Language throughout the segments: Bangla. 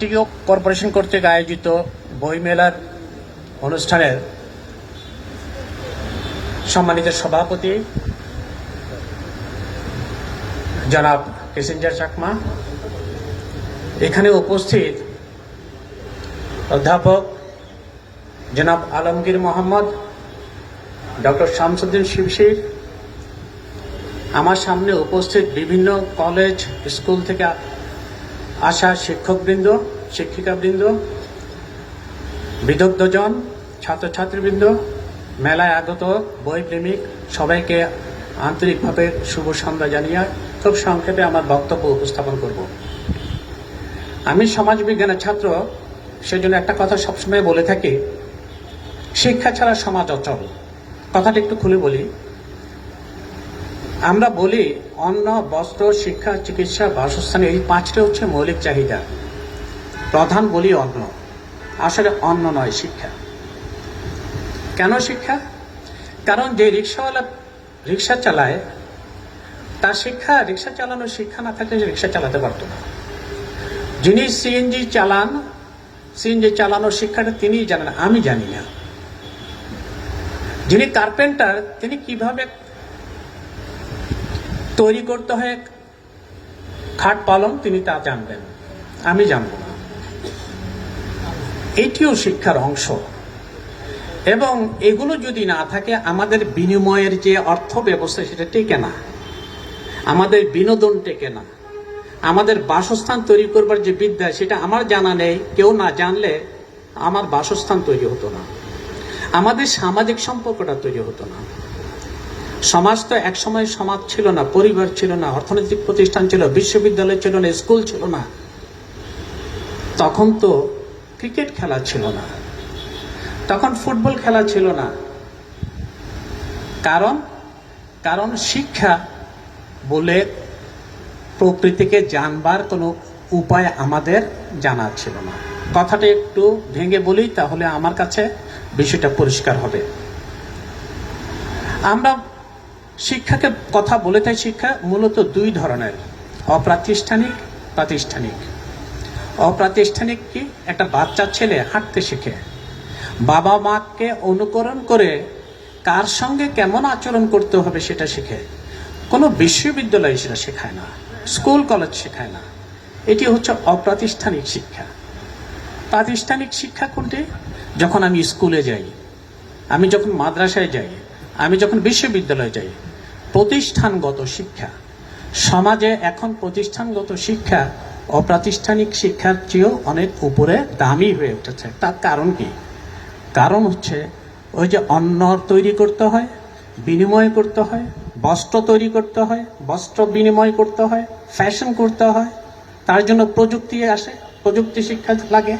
টিকিও কর্পোরেশন কর্তৃক আয়োজিত বইমেলার অনুষ্ঠানের সম্মানিত সভাপতি জনাব প্যাসেঞ্জার চাকমা, এখানে উপস্থিত অধ্যাপক জনাব আলমগীর মোহাম্মদ, ডক্টর শামসুদ্দিন শিবশির, আমার সামনে উপস্থিত বিভিন্ন কলেজ, স্কুল থেকে আসা শিক্ষকবৃন্দ শিক্ষিকাবৃন্দ, বিদগ্ধজন, ছাত্রছাত্রীবৃন্দ, মেলায় আগত বই প্রেমিক সবাইকে আন্তরিকভাবে শুভ সন্ধ্যা জানিয়ে খুব সংক্ষেপে আমার বক্তব্য উপস্থাপন করব। আমি সমাজবিজ্ঞানের ছাত্র, সেজন্য একটা কথা সবসময় বলে থাকি, শিক্ষা ছাড়া সমাজ অচল। কথাটা একটু খুলে বলি। আমরা বলি, অন্ন, বস্ত্র, শিক্ষা, চিকিৎসা, বাসস্থান, এই পাঁচটা হচ্ছে মৌলিক চাহিদা। প্রধান বলি অন্ন। আসলে অন্ন নয়, শিক্ষা। কেন শিক্ষা? কারণ যে রিক্সাওয়ালা রিক্সা চালায়, তার শিক্ষা, রিক্সা চালানোর শিক্ষা না থাকলে রিক্সা চালাতে পারতো না। যিনি সিএনজি চালান সিএনজি চালানোর শিক্ষাটা তিনিই জানেন, আমি জানি না। যিনি কার্পেন্টার, তিনি কীভাবে তৈরি করতে হয়, খাট পালন, তিনি তা জানবেন। আমি জানব না। এটিও শিক্ষার অংশ। এবং এগুলো যদি না থাকে, আমাদের বিনিময়ের যে অর্থ ব্যবস্থা সেটা টেকে না। আমাদের বিনোদন টেকে না। আমাদের বাসস্থান তৈরি করবার যে বিদ্যা, সেটা আমার জানা নেই। কেউ না জানলে আমার বাসস্থান তৈরি হতো না। আমাদের সামাজিক সম্পর্কটা তৈরি হতো না। সমাজ তো একসময় সমাজ ছিল না, পরিবার ছিল না, অর্থনৈতিক প্রতিষ্ঠান ছিল, বিশ্ববিদ্যালয় ছিল না, স্কুল ছিল না। তখন তো ক্রিকেট খেলা ছিল না। তখন ফুটবল খেলা ছিল না। কারণ কারণ শিক্ষা বলে প্রকৃতিকে জানবার কোনো উপায় আমাদের জানা ছিল না। কথাটা একটু ভেঙে বলি, তাহলে আমার কাছে বিষয়টা পরিষ্কার হবে। আমরা শিক্ষাকে, কথা বলে তাই শিক্ষা মূলত দুই ধরনের, অপ্রাতিষ্ঠানিক, প্রাতিষ্ঠানিক। অপ্রাতিষ্ঠানিক কি একটা বাচ্চা ছেলে হাঁটতে শেখে। বাবা মাকে অনুকরণ করে কার সঙ্গে কেমন আচরণ করতে হবে সেটা শেখে। কোনো বিশ্ববিদ্যালয়ে সেটা শেখায় না, স্কুল, কলেজ শেখায় না। এটি হচ্ছে অপ্রাতিষ্ঠানিক শিক্ষা। প্রাতিষ্ঠানিক শিক্ষা কোনটি? যখন আমি স্কুলে যাই, আমি যখন মাদ্রাসায় যাই, আমি যখন বিশ্ববিদ্যালয়ে যাই, প্রতিষ্ঠানগত শিক্ষা। সমাজে এখন প্রতিষ্ঠানগত শিক্ষা অপ্রাতিষ্ঠানিক শিক্ষার চেয়েও অনেক উপরে দামি হয়ে উঠেছে। তার কারণ কি? কারণ হচ্ছে ওই যে অন্ন তৈরি করতে হয়, বিনিময় করতে হয়, বস্ত্র তৈরি করতে হয়, বস্ত্র বিনিময় করতে হয়, ফ্যাশন করতে হয়, তার জন্য প্রযুক্তি আসে, প্রযুক্তি শিক্ষা লাগে।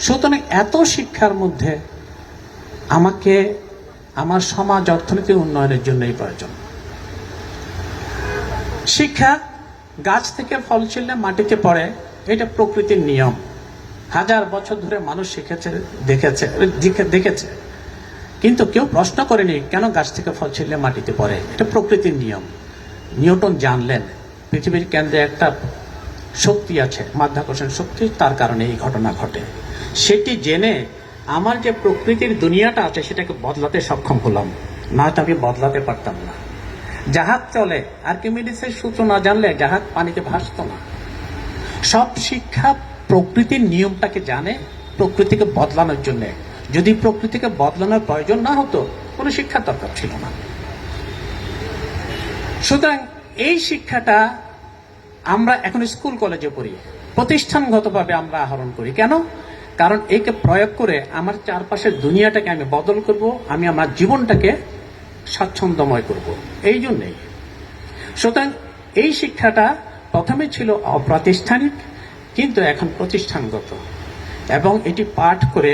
সুতরাং এত শিক্ষার মধ্যে আমাকে, আমার সমাজ অর্থনীতি উন্নয়নের জন্যই প্রয়োজন। শিক্ষা গাছ থেকে ফল ছিললে মাটিতে পড়ে, এটা প্রকৃতির নিয়ম। হাজার বছর ধরে মানুষ শিখেছে, দেখেছে দেখেছে। কিন্তু কেউ প্রশ্ন করেনি, কেন গাছ থেকে ফল ছিললে মাটিতে পড়ে? এটা প্রকৃতির নিয়ম। নিউটন জানলেন, পৃথিবীর কেন্দ্রে একটা শক্তি আছে, মাধ্যাকর্ষণ শক্তি, তার কারণে এই ঘটনা ঘটে। সেটি জেনে আমার যে প্রকৃতির দুনিয়াটা আছে, সেটাকে বদলাতে সক্ষম হলাম। না তো আমি বদলাতে পারতাম না। জাহাজ চলে আর্কিমিডিসের সূত্র না জানলে জাহাজ পানিতে ভাসত না। সব শিক্ষা প্রকৃতির নিয়মটাকে জানে, প্রকৃতিকে বদলানোর জন্য। যদি প্রকৃতিকে বদলানোর প্রয়োজন না হতো, কোনো শিক্ষার দরকার ছিল না। সুতরাং এই শিক্ষাটা আমরা এখন স্কুল, কলেজে পড়ি। প্রতিষ্ঠানগতভাবে আমরা আহরণ করি। কেন? কারণ একে প্রয়োগ করে আমার চারপাশের দুনিয়াটাকে আমি বদল করব, আমি আমার জীবনটাকে স্বাচ্ছন্দ্যময় করব। এই জন্যেই সুতরাং এই শিক্ষাটা প্রথমে ছিল অপ্রাতিষ্ঠানিক, কিন্তু এখন প্রতিষ্ঠানগত। এবং এটি পাঠ করে,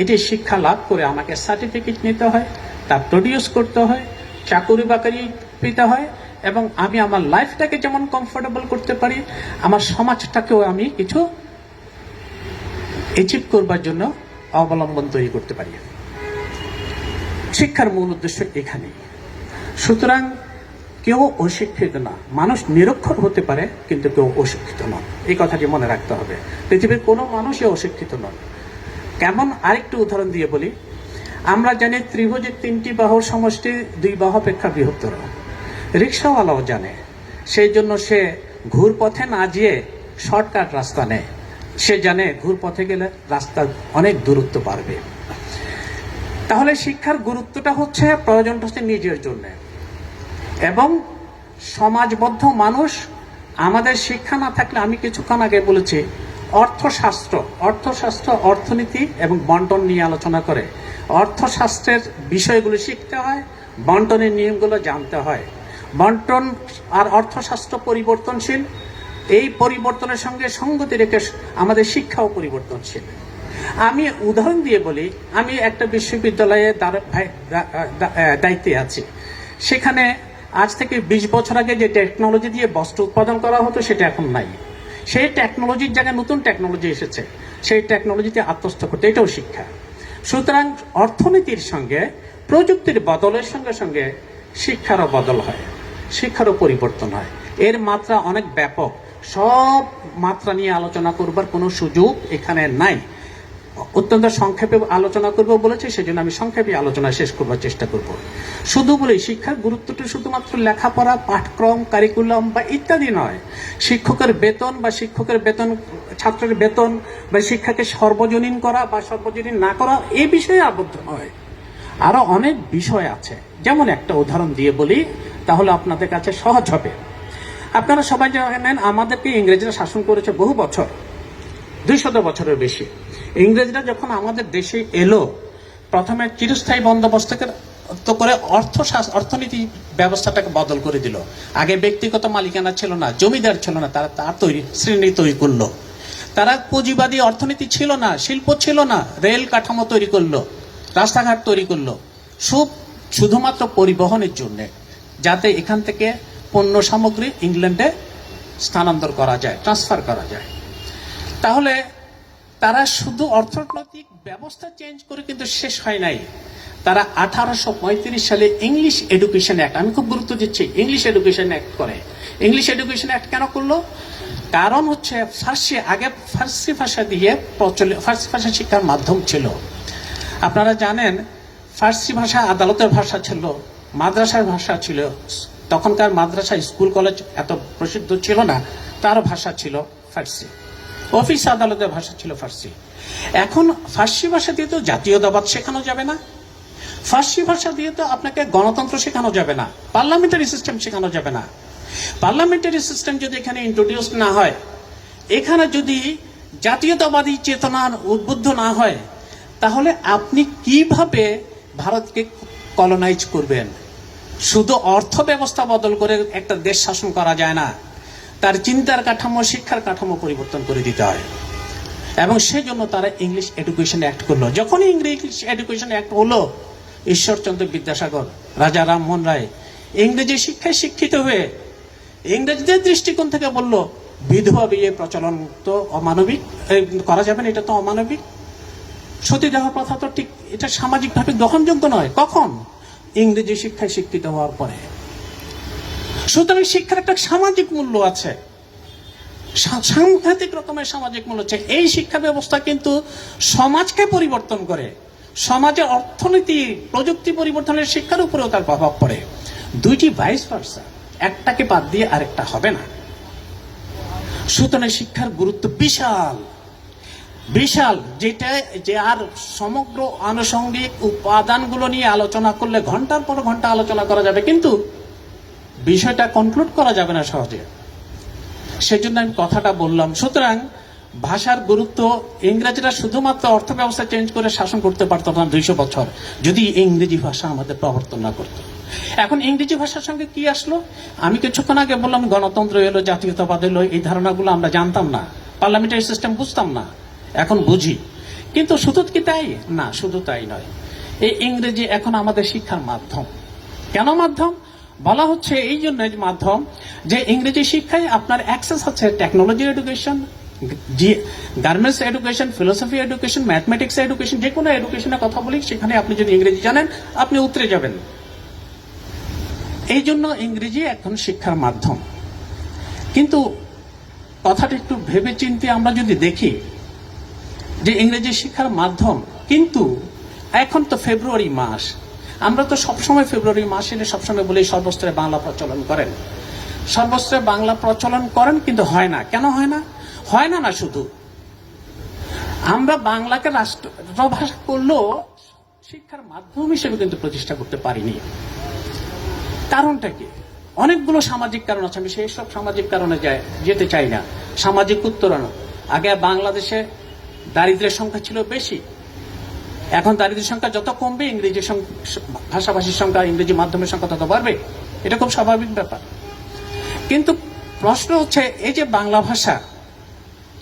এটি শিক্ষা লাভ করে আমাকে সার্টিফিকেট নিতে হয়, তা প্রডিউস করতে হয়, চাকুরি বাকরি পেতে হয়, এবং আমি আমার লাইফটাকে যেমন কমফোর্টেবল করতে পারি, আমার সমাজটাকেও আমি কিছু অ্যাচিভ করবার জন্য অবলম্বন তৈরি করতে পারি। শিক্ষার মূল উদ্দেশ্য এখানেই সুতরাং কেউ অশিক্ষিত না। মানুষ নিরক্ষর হতে পারে, কিন্তু কেউ অশিক্ষিত নন এই কথাটি মনে রাখতে হবে। পৃথিবীর কোনো মানুষই অশিক্ষিত নন। কেমন আরেকটু উদাহরণ দিয়ে বলি। আমরা জানি ত্রিভুজের তিনটি বাহুর সমষ্টি, দুই বাহু অপেক্ষা বৃহত্তর। রিক্সাওয়ালাও জানে। সেই জন্য সে ঘুরপথে না যেয়ে শর্টকাট রাস্তা নেয়। সে জানে ঘুর পথে গেলে রাস্তা অনেক দূরত্ব বাড়বে। তাহলে শিক্ষার গুরুত্বটা হচ্ছে প্রয়োজনটা হচ্ছে নিজের জন্য। এবং সমাজবদ্ধ মানুষ, আমাদের শিক্ষা না থাকলে, আমি কিছুক্ষণ আগে বলেছি, অর্থশাস্ত্র অর্থশাস্ত্র, অর্থনীতি এবং বন্টন নিয়ে আলোচনা করে। অর্থশাস্ত্রের বিষয়গুলো শিখতে হয়, বন্টনের নিয়মগুলো জানতে হয়। বন্টন আর অর্থশাস্ত্র পরিবর্তনশীল, এই পরিবর্তনের সঙ্গে সঙ্গতি রেখে আমাদের শিক্ষাও পরিবর্তনশীল। আমি উদাহরণ দিয়ে বলি, আমি একটা বিশ্ববিদ্যালয়ে দায়িত্বে আছি। সেখানে আজ থেকে বিশ বছর আগে যে টেকনোলজি দিয়ে বস্ত্র উৎপাদন করা হতো, সেটা এখন নাই। সেই টেকনোলজির জায়গায় নতুন টেকনোলজি এসেছে। সেই টেকনোলজিতে আত্মস্থ করতে, এটাও শিক্ষা। সুতরাং অর্থনীতির সঙ্গে, প্রযুক্তির বদলের সঙ্গে সঙ্গে শিক্ষারও বদল হয়, শিক্ষারও পরিবর্তন হয়। এর মাত্রা অনেক ব্যাপক। সব মাত্রা নিয়ে আলোচনা করবার কোনো সুযোগ এখানে নাই। অত্যন্ত সংক্ষেপে আলোচনা করব বলেছে, সেজন্য আমি সংক্ষেপে আলোচনা শেষ করবার চেষ্টা করব। শুধু বলি শিক্ষার গুরুত্বটা শুধুমাত্র লেখাপড়া, পাঠক্রম কারিকুলাম বা ইত্যাদি নয়, শিক্ষকের বেতন বা শিক্ষকের বেতন, ছাত্রের বেতন বা শিক্ষাকে সর্বজনীন করা বা সর্বজনীন না করা এ বিষয়ে আবদ্ধ হয় আরও অনেক বিষয় আছে। যেমন একটা উদাহরণ দিয়ে বলি, তাহলে আপনাদের কাছে সহজ হবে। আপনারা সবাই জানেন, আমাদেরকে ইংরেজরা শাসন করেছে বহু বছর দুই শত বছরের বেশি। ইংরেজরা যখন আমাদের দেশে এলো, প্রথমে চিরস্থায়ী বন্দোবস্তকে তো করে অর্থ অর্থনীতি ব্যবস্থাটাকে বদল করে দিল। আগে ব্যক্তিগত মালিকানা ছিল না, জমিদার ছিল না, তারা তার তৈরি, শ্রেণি তৈরি করল। তারা পুঁজিবাদী অর্থনীতি ছিল না, শিল্প ছিল না, রেল কাঠামো তৈরি করল, রাস্তাঘাট তৈরি করল। সব শুধুমাত্র পরিবহনের জন্যে, যাতে এখান থেকে পণ্য সামগ্রী ইংল্যান্ডে স্থানান্তর করা যায় ট্রান্সফার করা যায়। তাহলে তারা শুধু অর্থনৈতিক ব্যবস্থা চেঞ্জ করে কিন্তু শেষ হয় নাই। তারা আঠারোশো পঁয়ত্রিশ সালে ইংলিশ এডুকেশন অ্যাক্ট আমি খুব গুরুত্ব দিচ্ছি ইংলিশ এডুকেশন অ্যাক্ট করে। ইংলিশ এডুকেশন অ্যাক্ট কেন করল? কারণ হচ্ছে ফার্সি, আগে ফার্সি ভাষা দিয়ে প্রচলিত, ফার্সি ভাষা শিক্ষার মাধ্যম ছিল। আপনারা জানেন, ফার্সি ভাষা আদালতের ভাষা ছিল, মাদ্রাসার ভাষা ছিল। তখনকার মাদ্রাসা, স্কুল, কলেজ এত প্রসিদ্ধ ছিল না, তার ভাষা ছিল ফার্সি। অফিস আদালতের ভাষা ছিল ফার্সি। এখন ফার্সি ভাষা দিয়ে তো জাতীয়তাবাদ শেখানো যাবে না। ফার্সি ভাষা দিয়ে তো আপনাকে গণতন্ত্র শেখানো যাবে না। পার্লামেন্টারি সিস্টেম শেখানো যাবে না। পার্লামেন্টারি সিস্টেম যদি এখানে ইন্ট্রোডিউস না হয়, এখানে যদি জাতীয়তাবাদী চেতনার উদ্বুদ্ধ না হয়, তাহলে আপনি কীভাবে ভারতকে কলোনাইজ করবেন? শুধু অর্থ ব্যবস্থা বদল করে একটা দেশ শাসন করা যায় না। তার চিন্তার কাঠামো, শিক্ষার কাঠামো পরিবর্তন করে দিতে হয়। এবং সেই জন্য তারা ইংলিশ এডুকেশন অ্যাক্ট করল। যখনই ইংলিশ এডুকেশন অ্যাক্ট হলো, ঈশ্বরচন্দ্র বিদ্যাসাগর, রাজা রামমোহন রায় ইংরেজি শিক্ষায় শিক্ষিত হয়ে ইংরেজদের দৃষ্টিকোণ থেকে বলল, বিধবা বিয়ে প্রচলন তো অমানবিক করা যাবে না, এটা তো অমানবিক। সতীদাহ প্রথা তো ঠিক, এটা সামাজিকভাবে গ্রহণযোগ্য নয়। কখন? ইংরেজি শিক্ষায় শিক্ষিত হওয়ার পরে। সুতরাং শিক্ষার একটা সামাজিক মূল্য আছে। সাংঘাতিক রকমের সামাজিক মূল্য আছে। এই শিক্ষা ব্যবস্থা কিন্তু সমাজকে পরিবর্তন করে। সমাজে অর্থনীতি, প্রযুক্তি পরিবর্তনের শিক্ষার উপরেও তার প্রভাব পড়ে। দুইটি ভাইস ভার্সা একটাকে বাদ দিয়ে আরেকটা হবে না। সুতরাং শিক্ষার গুরুত্ব বিশাল। বিশাল, যেটা যে আর সমগ্র আনুষঙ্গিক উপাদানগুলো নিয়ে আলোচনা করলে ঘণ্টার পর ঘণ্টা আলোচনা করা যাবে। কিন্তু বিষয়টা কনক্লুড করা যাবে না সহজে। সেজন্য আমি কথাটা বললাম, সুতরাং ভাষার গুরুত্ব ইংরেজরা শুধুমাত্র অর্থ ব্যবস্থা চেঞ্জ করে শাসন করতে পারতো না দুইশো বছর, যদি ইংরেজি ভাষা আমাদের প্রবর্তন না করতো। এখন ইংরেজি ভাষার সঙ্গে কি আসলো? আমি কিছুক্ষণ আগে বললাম, গণতন্ত্র এলো, জাতীয়তাবাদ এলো, এই ধারণাগুলো আমরা জানতাম না পার্লামেন্টারি সিস্টেম বুঝতাম না, এখন বুঝি। কিন্তু শুধু কি তাই? না, শুধু তাই নয়। এই ইংরেজি এখন আমাদের শিক্ষার মাধ্যম। কেন মাধ্যম? বলা হচ্ছে এই জন্য মাধ্যম যে ইংরেজি শিক্ষায় আপনার অ্যাক্সেস হচ্ছে technology education garments education philosophy education mathematics education যে কোনো এডুকেশনের কথা বলি, সেখানে আপনি যদি ইংরেজি জানেন, আপনি উতরে যাবেন। এই জন্য ইংরেজি এখন শিক্ষার মাধ্যম। কিন্তু কথাটা একটু ভেবে চিন্তে আমরা যদি দেখি যে ইংরেজি শিক্ষার মাধ্যম, কিন্তু এখন তো ফেব্রুয়ারি মাস। আমরা তো সবসময় ফেব্রুয়ারি মাস এলে সবসময় বলি সর্বস্তরে বাংলা প্রচলন করেন। সর্বস্তরে বাংলা প্রচলন করেন কিন্তু হয় না। কেন হয় না? হয় না না শুধু। আমরা বাংলাকে রাষ্ট্রভাষা করলেও শিক্ষার মাধ্যম হিসেবে কিন্তু প্রতিষ্ঠা করতে পারিনি। কারণটা কি? অনেকগুলো সামাজিক কারণ আছে। আমি সেই সব সামাজিক কারণে যেতে চাই না। সামাজিক উত্তরণ। আগে বাংলাদেশে দারিদ্র্যের সংখ্যা ছিল বেশি। এখন দারিদ্র্যের সংখ্যা যত কমবে, ইংরেজি ভাষাভাষীর সংখ্যা, ইংরেজি মাধ্যমের সংখ্যা তত বাড়বে। এটা খুব স্বাভাবিক ব্যাপার। কিন্তু প্রশ্ন হচ্ছে, এই যে বাংলা ভাষা,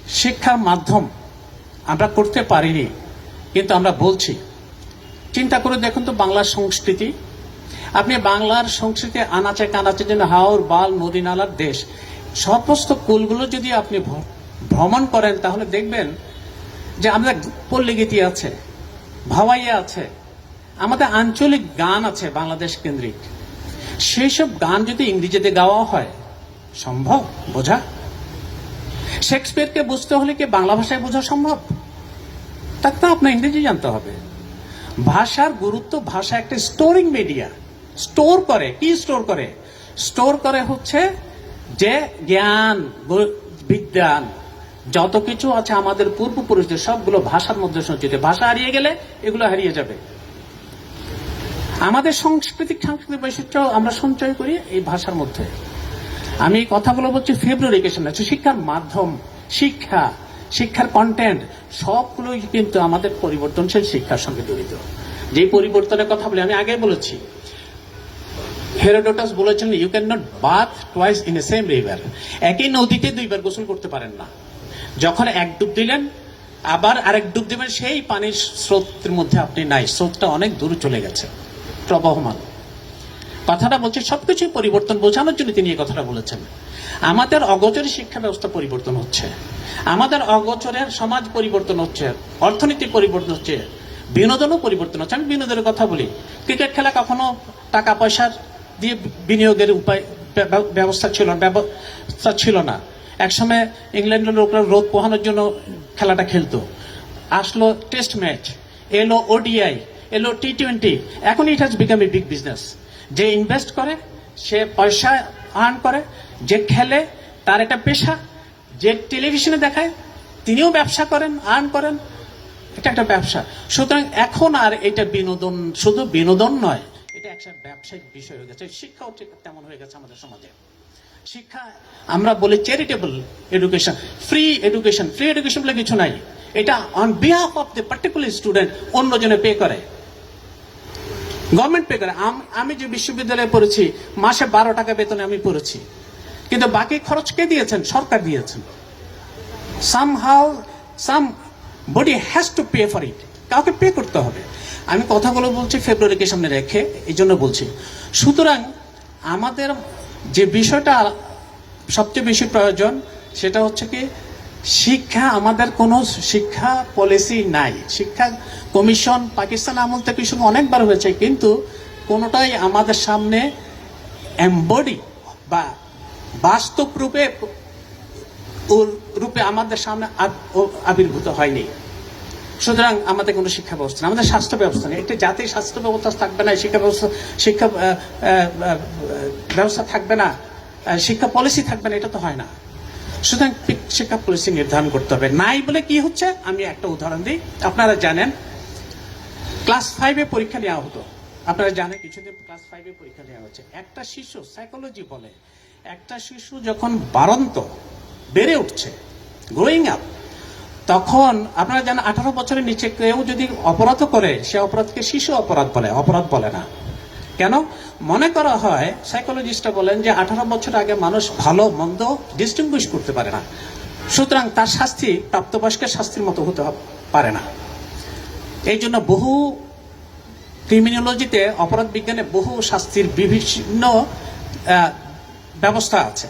শিক্ষার মাধ্যম আমরা করতে পারিনি, কিন্তু আমরা বলছি। চিন্তা করে দেখুন তো বাংলার সংস্কৃতি। আপনি বাংলার সংস্কৃতি আনাচে কানাচে যেন হাওর, বাল, নদী নালার দেশ, সমস্ত কুলগুলো যদি আপনি ভ্রমণ করেন, তাহলে দেখবেন যে আমাদের পল্লীগীতি আছে। ভাওয়াইয়া আছে। আমাদের আঞ্চলিক গান আছে বাংলাদেশ কেন্দ্রিক। সেই সব গান যদি ইংরেজিতে গাওয়া হয়, সম্ভব বোঝা? শেক্সপিয়ারকে বুঝতে হলে কি বাংলা ভাষায় বোঝা সম্ভব? তার তো আপনার ইংরেজি জানতে হবে। ভাষার গুরুত্ব ভাষা একটা স্টোরিং মিডিয়া স্টোর করে, কি স্টোর করে? স্টোর করে হচ্ছে যে জ্ঞান বিজ্ঞান। যত কিছু আছে আমাদের পূর্বপুরুষদের, সবগুলো ভাষার মধ্যে সঞ্চিত। ভাষা হারিয়ে গেলে এগুলো হারিয়ে যাবে। আমাদের সাংস্কৃতিক সাংস্কৃতিক বৈশিষ্ট্য আমরা সঞ্চয় করি এই ভাষার মধ্যে। আমি কথাগুলো বলছি ফেব্রুয়ারি এডুকেশন আছে শিক্ষার মাধ্যম, শিক্ষা, শিক্ষার কন্টেন্ট সবগুলোই কিন্তু আমাদের পরিবর্তনশীল শিক্ষার সঙ্গে জড়িত। যে পরিবর্তনের কথা বলি, আমি আগে বলেছি। হেরোডোটাস বলেছেন you can not bath twice in a same river একই নদীতে দুইবার গোসল করতে পারেন না। যখন এক ডুব দিলেন, আবার আরেক ডুব দিবেন, সেই পানির স্রোতের মধ্যে আপনি নাই। স্রোতটা অনেক দূর চলে গেছে, প্রবহমান। কথাটা বলছে, সবকিছুই পরিবর্তন, বোঝানোর জন্য তিনি এই কথাটা বলেছেন। আমাদের অগোচরে শিক্ষা ব্যবস্থা পরিবর্তন হচ্ছে। আমাদের অগোচরের সমাজ পরিবর্তন হচ্ছে, অর্থনীতি পরিবর্তন হচ্ছে, বিনোদনও পরিবর্তন হচ্ছে। আমি বিনোদনের কথা বলি। ক্রিকেট খেলা কখনো টাকা পয়সার দিয়ে বিনিয়োগের উপায়, ব্যবস্থা ছিল ব্যবস্থা ছিল না। একসময় ইংল্যান্ডের লোকরা রোদ পোহানোর জন্য খেলাটা খেলতো। আসলো টেস্ট ম্যাচ, এলো ওডিআই এলো টি টোয়েন্টি এখন it has become a big business যে ইনভেস্ট করে, সে পয়সা আর্ন করে, যে খেলে, তার একটা পেশা, যে টেলিভিশনে দেখায়, তিনিও ব্যবসা করেন আর্ন করেন, এটা একটা ব্যবসা। সুতরাং এখন আর এটা বিনোদন, শুধু বিনোদন নয়, এটা একটা ব্যবসায়িক বিষয় হয়ে গেছে। শিক্ষাও ঠিক তেমন হয়ে গেছে আমাদের সমাজে। শিক্ষা, আমরা বলি charitable education free education free education বলে কিছু নাই। এটা on behalf of the particular student অন্যজনে pay করে। গভর্নমেন্ট পে করে। আমি যে বিশ্ববিদ্যালয়ে পড়েছি, মাসে বারো টাকা বেতনে আমি পড়েছি। কিন্তু বাকি খরচ কে দিয়েছেন? সরকার দিয়েছেন। Somehow somebody has to pay for it কাউকে পে করতে হবে। আমি কথাগুলো বলছি ফেব্রুয়ারিকে সামনে রেখে, এই জন্য বলছি। সুতরাং, আমাদের যে বিষয়টা সবচেয়ে বেশি প্রয়োজন, সেটা হচ্ছে কি, শিক্ষা আমাদের কোনো শিক্ষা পলিসি নাই। শিক্ষা কমিশন পাকিস্তান আমল থেকে শুরু অনেকবার হয়েছে, কিন্তু কোনোটাই আমাদের সামনে এম্বডি বা বাস্তব রূপে রূপে আমাদের সামনে আবির্ভূত হয়নি। সুতরাং আমাদের কোনো শিক্ষা ব্যবস্থা আমাদের স্বাস্থ্য ব্যবস্থা নেই। একটা জাতির স্বাস্থ্য ব্যবস্থা থাকবে না, শিক্ষা ব্যবস্থা শিক্ষা ব্যবস্থা থাকবে না শিক্ষা পলিসি থাকবে না, এটা তো হয় না। সুতরাং শিক্ষা পলিসি নির্ধারণ করতে হবে। নাই বলে কি হচ্ছে? আমি একটা উদাহরণ দিই। আপনারা জানেন ক্লাস ফাইভে পরীক্ষা নেওয়া হতো। আপনারা জানেন কিছুদিন ক্লাস ফাইভে পরীক্ষা নেওয়া হচ্ছে। একটা শিশু সাইকোলজি বলে, একটা শিশু যখন বারন্ত বেড়ে উঠছে গ্রোয়িং আপ তখন আপনারা জানেন আঠারো বছরের নিচে কেউ যদি অপরাধ করে, সে অপরাধকে শিশু অপরাধ বলে অপরাধ বলে না। কেন? মনে করা হয় সাইকোলজিস্টরা বলেন যে আঠারো বছর আগে মানুষ ভালো, মন্দ ডিস্টিংগুইশ করতে পারে না। সুতরাং তার শাস্তি প্রাপ্তবয়স্কের শাস্তির মতো হতে পারে না। এই জন্য বহু ক্রিমিনোলজিতে অপরাধ বিজ্ঞানে বহু শাস্তির বিভিন্ন ব্যবস্থা আছে।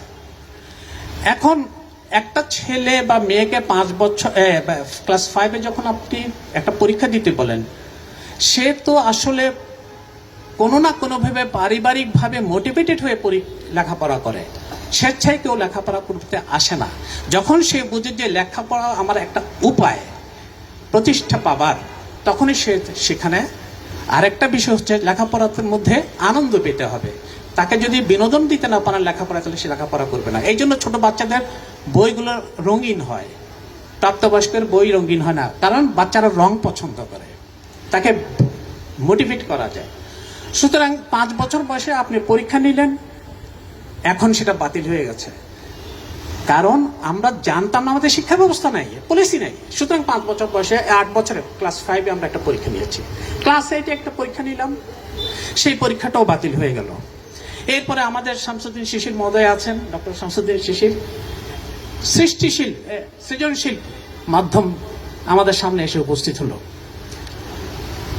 এখন একটা ছেলে বা মেয়েকে পাঁচ বছর ক্লাস ফাইভে যখন আপনি একটা পরীক্ষা দিতে বলেন, সে তো আসলে কোনো না কোনোভাবে পারিবারিকভাবে মোটিভেটেড হয়ে পরি- লেখাপড়া করে। স্বেচ্ছায় কেউ লেখাপড়া করতে আসে না। যখন সে বুঝে যে লেখাপড়া আমার একটা উপায়, প্রতিষ্ঠা পাবার, তখনই সে সেখানে আরেকটা বিষয় হচ্ছে লেখাপড়ার মধ্যে আনন্দ পেতে হবে। তাকে যদি বিনোদন দিতে না পারেন লেখাপড়া তাহলে সে লেখাপড়া করবে না। এই জন্য ছোটো বাচ্চাদের বইগুলো রঙিন হয়। প্রাপ্তবয়স্কের বই রঙিন হয় না, কারণ বাচ্চারা রং পছন্দ করে। তাকে মোটিভেট করা যায়। সুতরাং পাঁচ বছর বয়সে আপনি পরীক্ষা নিলেন, এখন সেটা বাতিল হয়ে গেছে। কারণ আমরা জানতাম না আমাদের শিক্ষা ব্যবস্থা নাই পলিসি নাই। সুতরাং পাঁচ বছর বয়সে, আট বছরে ক্লাস ফাইভে আমরা একটা পরীক্ষা নিয়েছি। ক্লাস এইটে একটা পরীক্ষা নিলাম, সেই পরীক্ষাটাও বাতিল হয়ে গেল। এরপরে আমাদের শামসুদ্দিন শিশির মহোদয় আছেন, ডক্টর শামসুদ্দিন শিশির। সৃষ্টিশীল সৃজনশীল মাধ্যম আমাদের সামনে এসে উপস্থিত হলো।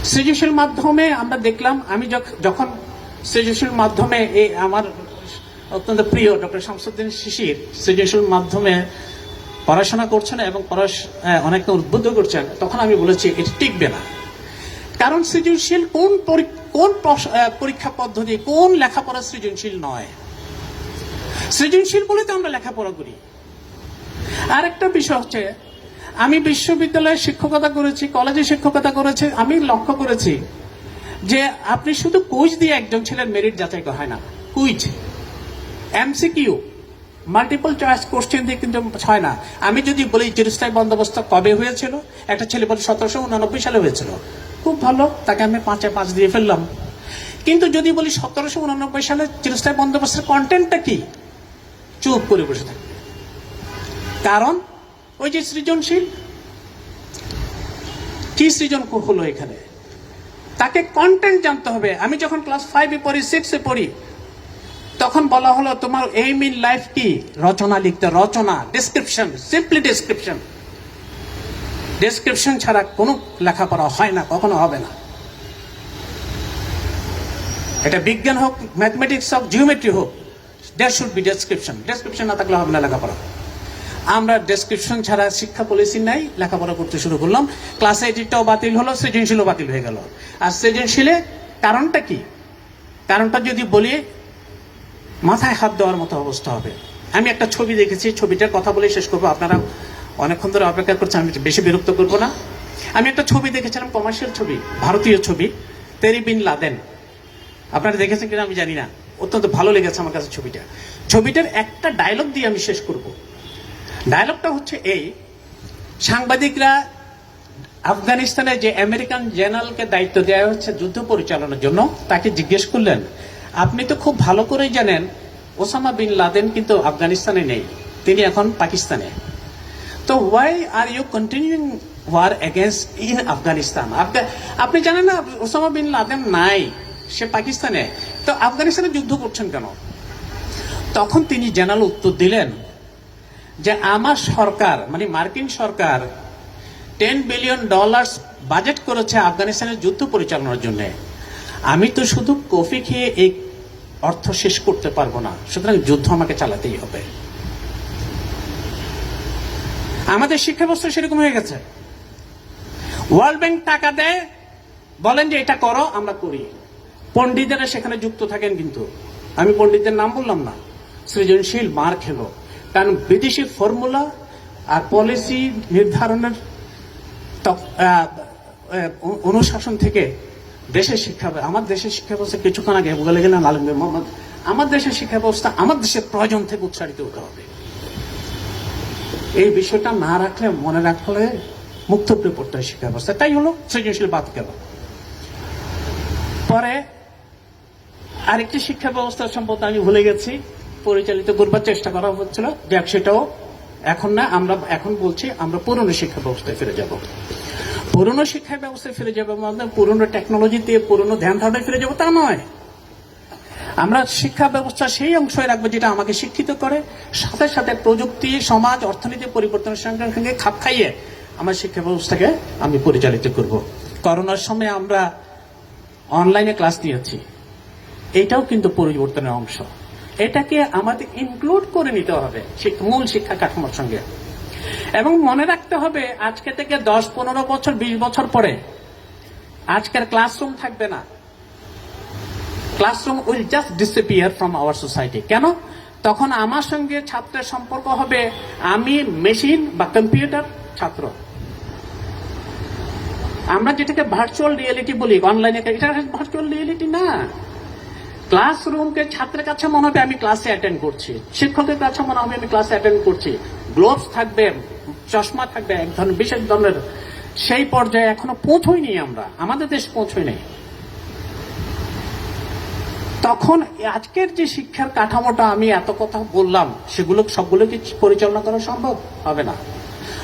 সৃজনশীল মাধ্যমে আমরা দেখলাম আমি যখ- যখন সৃজনশীল মাধ্যমে এই আমার অত্যন্ত প্রিয় ডক্টর শামসুদ্দিন শিশির সৃজনশীল মাধ্যমে পড়াশোনা করছেন এবং আহ, অনেককে উদ্বুদ্ধ করছেন তখন আমি বলেছি এটি টিকবে না। কারণ সৃজনশীল কোন কোন পরীক্ষা পদ্ধতি কোন লেখাপড়া সৃজনশীল নয়। সৃজনশীল বলে তো আমরা লেখাপড়া করি। আরেকটা বিষয় হচ্ছে, আমি বিশ্ববিদ্যালয়ে শিক্ষকতা করেছি, কলেজে শিক্ষকতা করেছি, আমি লক্ষ্য করেছি যে আপনি শুধু কুইজ দিয়ে একজন ছেলের মেরিট যাচাই করা হয় না, quiz, MCQ multiple choice question দিয়ে কিন্তু হয় না। আমি যদি বলি চিরস্থায়ী বন্দোবস্ত কবে হয়েছিল, একটা ছেলে বলে সতেরোশো উনানব্বই সালে হয়েছিল, খুব ভালো, তাকে আমি পাঁচে পাঁচ দিয়ে ফেললাম। কিন্তু যদি বলি সতেরোশো উনানব্বই সালে চিরস্থায়ী বন্দোবস্তের কন্টেন্টটা কি? চুপ করে বসে থাকবে কারণ? ওই যে সৃজনশীল? কি সৃজন হলো এখানে? তাকে কন্টেন্ট জানতে হবে। আমি যখন ক্লাস ফাইভে পড়ি সিক্সে পড়ি, তখন বলা হলো, তোমার এইম ইন লাইফ কি? রচনা লিখতে, রচনা ডেসক্রিপশন সিম্পলি ডেসক্রিপশন ডেসক্রিপশন ছাড়া কোনো লেখাপড়া হয় না, কখনো হবে না। এটা বিজ্ঞান হোক ম্যাথমেটিক্স হোক জিওমেট্রি হোক there should be description description না থাকলে হবে না লেখাপড়া। আমরা ডেসক্রিপশন ছাড়া শিক্ষা পলিসি নাই, লেখাপড়া করতে শুরু করলাম। ক্লাস এইটটাও বাতিল হলো, সৃজনশীলও বাতিল হয়ে গেল। আর সৃজনশীলে কারণটা কি? কারণটা যদি বলি, মাথায় হাত দেওয়ার মতো অবস্থা হবে। আমি একটা ছবি দেখেছি, ছবিটার কথা বলে শেষ করব। আপনারা অনেকক্ষণ ধরে অপেক্ষা করছেন, আমি বেশি বিরক্ত করব না। আমি একটা ছবি দেখেছিলাম কমার্শিয়াল ছবি, ভারতীয় ছবি, তেরি বিন লাদেন। আপনারা দেখেছেন কিনা আমি জানি না। অত্যন্ত ভালো লেগেছে আমার কাছে ছবিটা। ছবিটার একটা ডায়লগ দিয়ে আমি শেষ করব। ডায়লগটা হচ্ছে এই, সাংবাদিকরা আফগানিস্তানে যে আমেরিকান জেনারেলকে দায়িত্ব দেওয়া হচ্ছে যুদ্ধ পরিচালনার জন্য, তাকে জিজ্ঞেস করলেন, আপনি তো খুব ভালো করেই জানেন, ওসামা বিন লাদেন কিন্তু আফগানিস্তানে নেই, তিনি এখন পাকিস্তানে। তো why are you continuing war against in Afghanistan? আপনি জানেন না, ওসামা বিন লাদেন নাই, সে পাকিস্তানে। তো আফগানিস্তানে যুদ্ধ করছেন কেন? তখন তিনি জেনারেল উত্তর দিলেন যে আমার সরকার মানে মার্কিন সরকার টেন বিলিয়ন ডলার বাজেট করেছে আফগানিস্তানের যুদ্ধ পরিচালনার জন্য। আমি তো শুধু কফি খেয়ে এই অর্থ শেষ করতে পারব না, সুতরাং যুদ্ধ আমাকে চালাতেই হবে। আমাদের শিক্ষা ব্যবস্থা সেরকম হয়ে গেছে। ওয়ার্ল্ড ব্যাংক টাকা দেয়, বলেন যে এটা করো, আমরা করি। পণ্ডিতেরা সেখানে যুক্ত থাকেন কিন্তু। আমি পণ্ডিতদের নাম বললাম না। সৃজনশীল মার খেলো। কারণ বিদেশি ফর্মুলা আর পলিসি নির্ধারণের অনুশাসন থেকে দেশের শিক্ষা আমার দেশের শিক্ষা ব্যবস্থা কিছুক্ষণ আগে বলে গেলেন আলমগীর মোহাম্মদ, আমার দেশের শিক্ষা ব্যবস্থা আমার দেশের প্রয়োজন থেকে উচ্চারিত হতে হবে। এই বিষয়টা না রাখলে, মনে রাখলে মুক্ত হয়ে পড়তে হয় শিক্ষা ব্যবস্থা, তাই হলো সৃজনশীল বাদ গেল। পরে আরেকটি শিক্ষা ব্যবস্থা সম্পর্কে আমি ভুলে গেছি। পরিচালিত করবার চেষ্টা করা হচ্ছিল। যাক, সেটাও এখন না, আমরা এখন বলছি, আমরা পুরনো শিক্ষা ব্যবস্থায় ফিরে যাব। পুরনো শিক্ষা ব্যবস্থায় ফিরে যাব মানে পুরনো টেকনোলজি দিয়ে পুরনো ধ্যান ধারণায় ফিরে যাব তা নয়। আমরা শিক্ষা ব্যবস্থা সেই অংশে রাখব যেটা আমাকে শিক্ষিত করে। সাথে সাথে প্রযুক্তি, সমাজ, অর্থনীতি পরিবর্তনের সঙ্গে সঙ্গে খাপ খাইয়ে আমার শিক্ষা ব্যবস্থাকে আমি পরিচালিত করব। করোনার সময় আমরা অনলাইনে ক্লাস দিয়েছি এটাও কিন্তু পরিবর্তনের অংশ। এটাকে আমাদের ইনক্লুড করে নিতে হবে মূল শিক্ষা কাঠামোর সঙ্গে। এবং মনে রাখতে হবে, আজকে থেকে দশ, পনেরো বছর, বিশ বছর পরে আজকের ক্লাসরুম থাকবে না। Classroom will just disappear from our society কেন? তখন আমার সঙ্গে ছাত্রের সম্পর্ক হবে, আমি মেশিন বা কম্পিউটার ছাত্র। আমরা যেটাকে ভার্চুয়াল রিয়েলিটি বলি অনলাইনে এটা ভার্চুয়াল রিয়েলিটি না। ক্লাসরুমকে ছাত্রের কাছে মনে হবে আমি ক্লাসে অ্যাটেন্ড করছি। শিক্ষকের কাছে মনে হবে আমি ক্লাসে অ্যাটেন্ড করছি। গ্লোভস থাকবে, চশমা থাকবে, এক ধরনের বিশেষ ধরনের সেই পর্যায়ে এখনও পৌঁছইনি আমরা। আমাদের দেশ পৌঁছই নেই। তখন আজকের যে শিক্ষার কাঠামোটা আমি এত কথা বললাম, সেগুলো সবগুলো কি পরিচালনা করা সম্ভব? হবে না।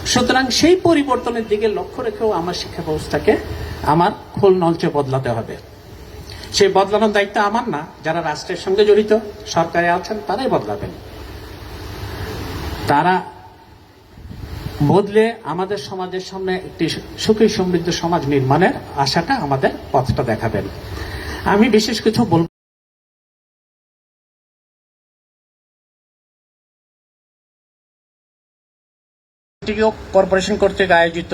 সুতরাং সেই পরিবর্তনের দিকে লক্ষ্য রেখেও আমার শিক্ষা ব্যবস্থাকে আমার খোল নলচে বদলাতে হবে। সেই বদলানোর দায়িত্ব আমার না। যারা রাষ্ট্রের সঙ্গে জড়িত, সরকারে আছেন, তারাই বদলাবেন। তারা বদলে আমাদের সমাজের সামনে একটি সুখী সমৃদ্ধ সমাজ নির্মাণের আশাটা আমাদের পথটা দেখাবেন। আমি বিশেষ কিছু বলব কর্পোরেশন কর্তৃক আয়োজিত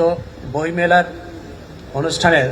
বইমেলার অনুষ্ঠানের